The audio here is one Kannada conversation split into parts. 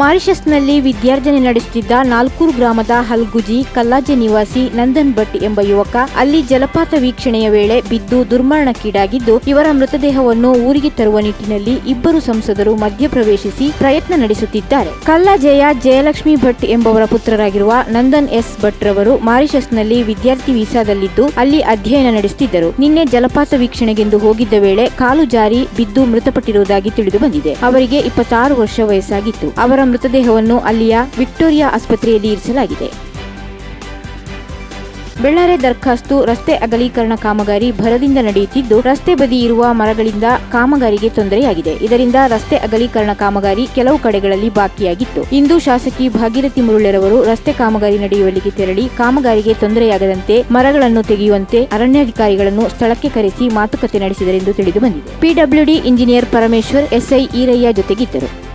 ಮಾರಿಷಸ್ನಲ್ಲಿ ವಿದ್ಯಾರ್ಜನೆ ನಡೆಸುತ್ತಿದ್ದ ನಾಲ್ಕೂರು ಗ್ರಾಮದ ಹಲ್ಗುಜಿ ಕಲ್ಲಾಜೆ ನಿವಾಸಿ ನಂದನ್ ಭಟ್ ಎಂಬ ಯುವಕ ಅಲ್ಲಿ ಜಲಪಾತ ವೀಕ್ಷಣೆಯ ವೇಳೆ ಬಿದ್ದು ದುರ್ಮರಣಕ್ಕೀಡಾಗಿದ್ದು, ಇವರ ಮೃತದೇಹವನ್ನು ಊರಿಗೆ ತರುವ ನಿಟ್ಟಿನಲ್ಲಿ ಇಬ್ಬರು ಸಂಸದರು ಮಧ್ಯಪ್ರವೇಶಿಸಿ ಪ್ರಯತ್ನ ನಡೆಸುತ್ತಿದ್ದಾರೆ. ಕಲ್ಲಾಜೆಯ ಜಯಲಕ್ಷ್ಮಿ ಭಟ್ ಎಂಬವರ ಪುತ್ರರಾಗಿರುವ ನಂದನ್ ಎಸ್ ಭಟ್ ರವರು ಮಾರಿಷಸ್ನಲ್ಲಿ ವಿದ್ಯಾರ್ಥಿ ವೀಸಾದಲ್ಲಿದ್ದು, ಅಲ್ಲಿ ಅಧ್ಯಯನ ನಡೆಸುತ್ತಿದ್ದರು. ನಿನ್ನೆ ಜಲಪಾತ ವೀಕ್ಷಣೆಗೆಂದು ಹೋಗಿದ್ದ ವೇಳೆ ಕಾಲು ಜಾರಿ ಬಿದ್ದು ಮೃತಪಟ್ಟಿರುವುದಾಗಿ ತಿಳಿದು ಬಂದಿದೆ. ಅವರಿಗೆ ಇಪ್ಪತ್ತಾರು ವರ್ಷ ವಯಸ್ಸಾಗಿತ್ತು. ಅವರ ಮೃತದೇಹವನ್ನು ಅಲ್ಲಿಯ ವಿಕ್ಟೋರಿಯಾ ಆಸ್ಪತ್ರೆಯಲ್ಲಿ ಇರಿಸಲಾಗಿದೆ. ಬೆಳ್ಳಾರೆ ದರ್ಖಾಸ್ತು ರಸ್ತೆ ಅಗಲೀಕರಣ ಕಾಮಗಾರಿ ಭರದಿಂದ ನಡೆಯುತ್ತಿದ್ದು, ರಸ್ತೆ ಬದಿ ಇರುವ ಮರಗಳಿಂದ ಕಾಮಗಾರಿಗೆ ತೊಂದರೆಯಾಗಿದೆ. ಇದರಿಂದ ರಸ್ತೆ ಅಗಲೀಕರಣ ಕಾಮಗಾರಿ ಕೆಲವು ಕಡೆಗಳಲ್ಲಿ ಬಾಕಿಯಾಗಿತ್ತು. ಇಂದು ಶಾಸಕಿ ಭಾಗೀರಥಿ ಮುರುಳೆರವರು ರಸ್ತೆ ಕಾಮಗಾರಿ ನಡೆಯುವಲ್ಲಿಗೆ ತೆರಳಿ ಕಾಮಗಾರಿಗೆ ತೊಂದರೆಯಾಗದಂತೆ ಮರಗಳನ್ನು ತೆಗೆಯುವಂತೆ ಅರಣ್ಯಾಧಿಕಾರಿಗಳನ್ನು ಸ್ಥಳಕ್ಕೆ ಕರೆಸಿ ಮಾತುಕತೆ ನಡೆಸಿದರೆಂದು ತಿಳಿದುಬಂದಿದೆ PWD engineer Parameshwar, SI Eerayya ಜೊತೆಗಿದ್ದರು.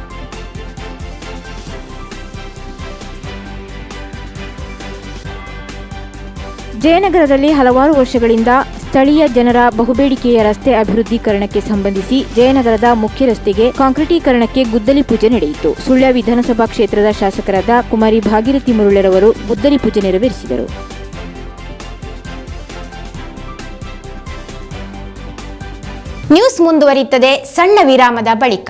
ಜಯನಗರದಲ್ಲಿ ಹಲವಾರು ವರ್ಷಗಳಿಂದ ಸ್ಥಳೀಯ ಜನರ ಬಹುಬೇಡಿಕೆಯ ರಸ್ತೆ ಅಭಿವೃದ್ಧೀಕರಣಕ್ಕೆ ಸಂಬಂಧಿಸಿ ಜಯನಗರದ ಮುಖ್ಯ ರಸ್ತೆಗೆ ಕಾಂಕ್ರೀಟೀಕರಣಕ್ಕೆ ಗುದ್ದಲಿ ಪೂಜೆ ನಡೆಯಿತು. ಸುಳ್ಯ ವಿಧಾನಸಭಾ ಕ್ಷೇತ್ರದ ಶಾಸಕರಾದ ಕುಮಾರಿ ಭಾಗೀರಥಿ ಮುರುಳೆರವರು ಗುದ್ದಲಿ ಪೂಜೆ ನೆರವೇರಿಸಿದರು. ನ್ಯೂಸ್ ಮುಂದುವರಿಯುತ್ತದೆ ಸಣ್ಣ ವಿರಾಮದ ಬಳಿಕ.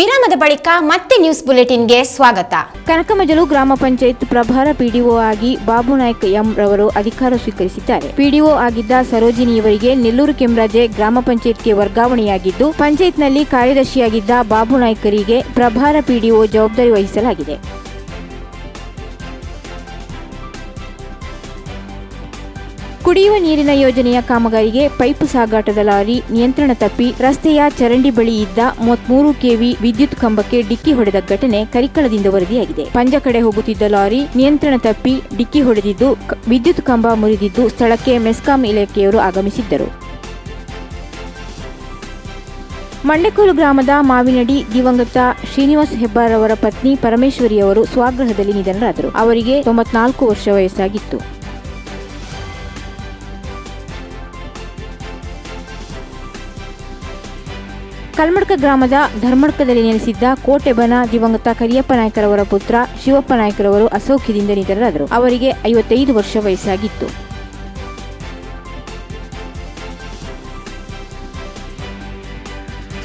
ವಿರಾಮದ ಬಳಿಕ ಮತ್ತೆ ನ್ಯೂಸ್ ಬುಲೆಟಿನ್ಗೆ ಸ್ವಾಗತ. ಕನಕಮಜಲು ಗ್ರಾಮ ಪಂಚಾಯತ್ ಪ್ರಭಾರ ಪಿಡಿಒ ಆಗಿ ಬಾಬು ನಾಯ್ಕ ಎಂ ರವರು ಅಧಿಕಾರ ಸ್ವೀಕರಿಸಿದ್ದಾರೆ. ಪಿಡಿಒ ಆಗಿದ್ದ ಸರೋಜಿನಿ ಅವರಿಗೆ ನೆಲ್ಲೂರು ಕೆಂರಾಜೆ ಗ್ರಾಮ ಪಂಚಾಯತ್ಗೆ ವರ್ಗಾವಣೆಯಾಗಿದ್ದು, ಪಂಚಾಯತ್ನಲ್ಲಿ ಕಾರ್ಯದರ್ಶಿಯಾಗಿದ್ದ ಬಾಬು ನಾಯ್ಕರಿಗೆ ಪ್ರಭಾರ ಪಿಡಿಒ ಜವಾಬ್ದಾರಿ ವಹಿಸಲಾಗಿದೆ. ಕುಡಿಯುವ ನೀರಿನ ಯೋಜನೆಯ ಕಾಮಗಾರಿಗೆ ಪೈಪು ಸಾಗಾಟದ ಲಾರಿ ನಿಯಂತ್ರಣ ತಪ್ಪಿ ರಸ್ತೆಯ ಚರಂಡಿ ಬಳಿ ಇದ್ದ ಮೂವತ್ಮೂರು ಕೆವಿ ವಿದ್ಯುತ್ ಕಂಬಕ್ಕೆ ಡಿಕ್ಕಿ ಹೊಡೆದ ಘಟನೆ ಕರಿಕಳದಿಂದ ವರದಿಯಾಗಿದೆ. ಪಂಜ ಕಡೆ ಹೋಗುತ್ತಿದ್ದ ಲಾರಿ ನಿಯಂತ್ರಣ ತಪ್ಪಿ ಡಿಕ್ಕಿ ಹೊಡೆದಿದ್ದು ವಿದ್ಯುತ್ ಕಂಬ ಮುರಿದಿದ್ದು ಸ್ಥಳಕ್ಕೆ ಮೆಸ್ಕಾಂ ಇಲಾಖೆಯವರು ಆಗಮಿಸಿದ್ದರು. ಮಂಡೆಕೋಲು ಗ್ರಾಮದ ಮಾವಿನಡಿ ದಿವಂಗತ ಶ್ರೀನಿವಾಸ್ ಹೆಬ್ಬಾರ್ ಅವರ ಪತ್ನಿ ಪರಮೇಶ್ವರಿಯವರು ಸ್ವಗೃಹದಲ್ಲಿ ನಿಧನರಾದರು. ಅವರಿಗೆ ತೊಂಬತ್ನಾಲ್ಕು ವರ್ಷ ವಯಸ್ಸಾಗಿತ್ತು. ಕಲ್ಮಡ್ಕ ಗ್ರಾಮದ ಧರ್ಮಡ್ಕದಲ್ಲಿ ನೆಲೆಸಿದ್ದ ಕೋಟೆಬನ ದಿವಂಗತ ಕರಿಯಪ್ಪ ನಾಯ್ಕರವರ ಪುತ್ರ ಶಿವಪ್ಪ ನಾಯ್ಕರವರು ಅಸೌಖ್ಯದಿಂದ ನಿಧನರಾದರು. ಅವರಿಗೆ ಐವತ್ತೈದು ವರ್ಷ ವಯಸ್ಸಾಗಿತ್ತು.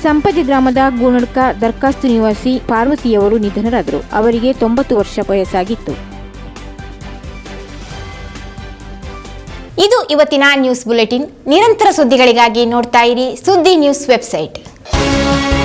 ಸಂಪತಿ ಗ್ರಾಮದ ಗೂಣಡ್ಕ ದರ್ಖಾಸ್ತು ನಿವಾಸಿ ಪಾರ್ವತಿಯವರು ನಿಧನರಾದರು. ಅವರಿಗೆ ತೊಂಬತ್ತು ವರ್ಷ ವಯಸ್ಸಾಗಿತ್ತು. ಇದು ಇವತ್ತಿನ ನ್ಯೂಸ್ ಬುಲೆಟಿನ್. ನಿರಂತರ ಸುದ್ದಿಗಳಿಗಾಗಿ ನೋಡ್ತಾ ಇರಿ ಸುದ್ದಿ ನ್ಯೂಸ್ ವೆಬ್ಸೈಟ್. Thank you.